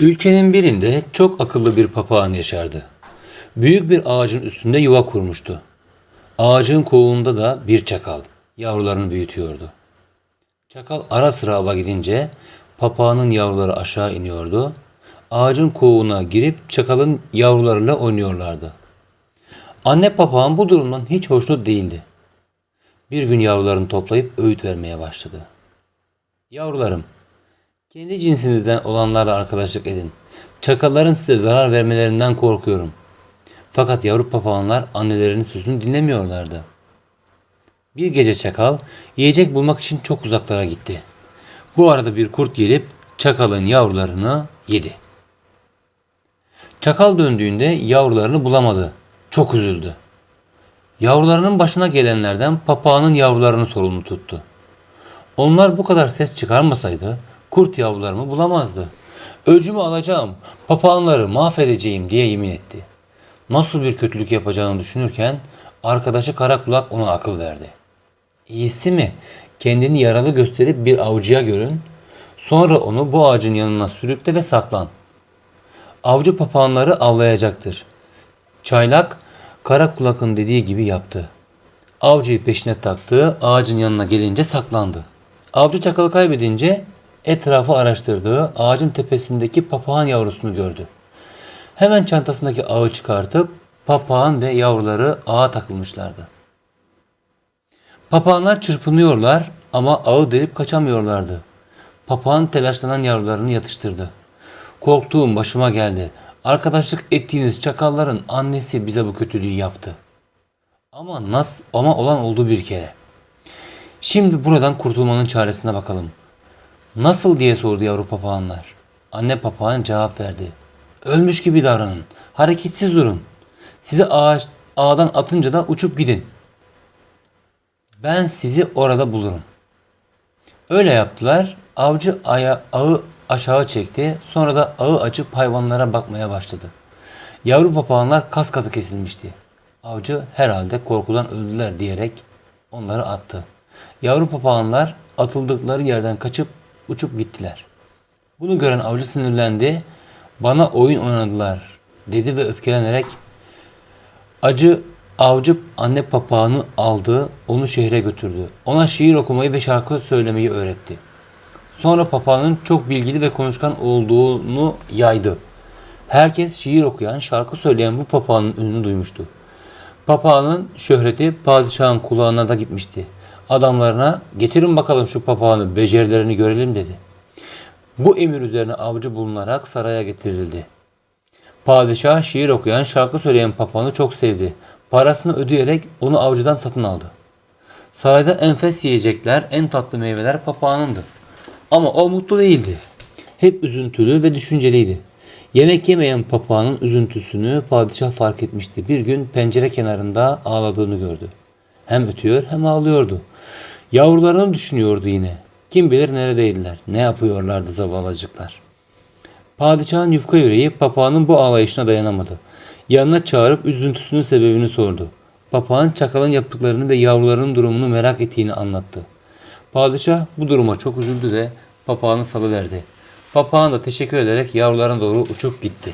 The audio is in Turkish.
Ülkenin birinde çok akıllı bir papağan yaşardı. Büyük bir ağacın üstünde yuva kurmuştu. Ağacın kovuğunda da bir çakal yavrularını büyütüyordu. Çakal ara sıra ava gidince papağanın yavruları aşağı iniyordu. Ağacın kovuğuna girip çakalın yavrularıyla oynuyorlardı. Anne papağan bu durumdan hiç hoşnut değildi. Bir gün yavrularını toplayıp öğüt vermeye başladı. Yavrularım, kendi cinsinizden olanlarla arkadaşlık edin. Çakalların size zarar vermelerinden korkuyorum. Fakat yavru papağanlar annelerinin sözünü dinlemiyorlardı. Bir gece çakal yiyecek bulmak için çok uzaklara gitti. Bu arada bir kurt gelip çakalın yavrularını yedi. Çakal döndüğünde yavrularını bulamadı. Çok üzüldü. Yavrularının başına gelenlerden papağanın yavrularını sorumlu tuttu. Onlar bu kadar ses çıkarmasaydı kurt yavrularımı bulamazdı. Öcümü alacağım, papağanları mahvedeceğim diye yemin etti. Nasıl bir kötülük yapacağını düşünürken arkadaşı Karakulak ona akıl verdi. İyisi mi kendini yaralı gösterip bir avcıya görün, sonra onu bu ağacın yanına sürükle ve saklan. Avcı papağanları avlayacaktır. Çaylak Karakulak'ın dediği gibi yaptı. Avcıyı peşine taktı, ağacın yanına gelince saklandı. Avcı çakalı kaybedince etrafı araştırdığı ağacın tepesindeki papağan yavrusunu gördü. Hemen çantasındaki ağı çıkartıp papağan ve yavruları ağa takılmışlardı. Papağanlar çırpınıyorlar ama ağı delip kaçamıyorlardı. Papağan telaşlanan yavrularını yatıştırdı. Korktuğum başıma geldi. Arkadaşlık ettiğiniz çakalların annesi bize bu kötülüğü yaptı. Ama nasıl ama olan oldu bir kere. Şimdi buradan kurtulmanın çaresine bakalım. Nasıl diye sordu yavru papağanlar. Anne papağan cevap verdi. Ölmüş gibi davranın. Hareketsiz durun. Sizi ağaç, ağdan atınca da uçup gidin. Ben sizi orada bulurum. Öyle yaptılar. Avcı aya, ağı aşağı çekti. Sonra da ağı açıp hayvanlara bakmaya başladı. Yavru papağanlar kas katı kesilmişti. Avcı herhalde korkudan öldüler diyerek onları attı. Yavru papağanlar atıldıkları yerden kaçıp uçup gittiler. Bunu gören avcı sinirlendi. Bana oyun oynadılar dedi ve öfkelenerek acı avcı anne papağanı aldı, onu şehre götürdü. Ona şiir okumayı ve şarkı söylemeyi öğretti. Sonra papağanın çok bilgili ve konuşkan olduğunu yaydı. Herkes şiir okuyan, şarkı söyleyen bu papağanın ününü duymuştu. Papağanın şöhreti padişahın kulağına da gitmişti. Adamlarına getirin bakalım şu papağanı becerilerini görelim dedi. Bu emir üzerine avcı bulunarak saraya getirildi. Padişah şiir okuyan, şarkı söyleyen papağanı çok sevdi. Parasını ödeyerek onu avcıdan satın aldı. Sarayda enfes yiyecekler, en tatlı meyveler papağanındı. Ama o mutlu değildi. Hep üzüntülü ve düşünceliydi. Yemek yemeyen papağanın üzüntüsünü padişah fark etmişti. Bir gün pencere kenarında ağladığını gördü. Hem ötüyor hem ağlıyordu. Yavrularını düşünüyordu yine. Kim bilir neredeydiler, ne yapıyorlardı zavallıcıklar. Padişahın yufka yüreği papağanın bu ağlayışına dayanamadı. Yanına çağırıp üzüntüsünün sebebini sordu. Papağan çakalın yaptıklarını ve yavrularının durumunu merak ettiğini anlattı. Padişah bu duruma çok üzüldü ve papağanı salıverdi. Papağan da teşekkür ederek yavrularına doğru uçup gitti.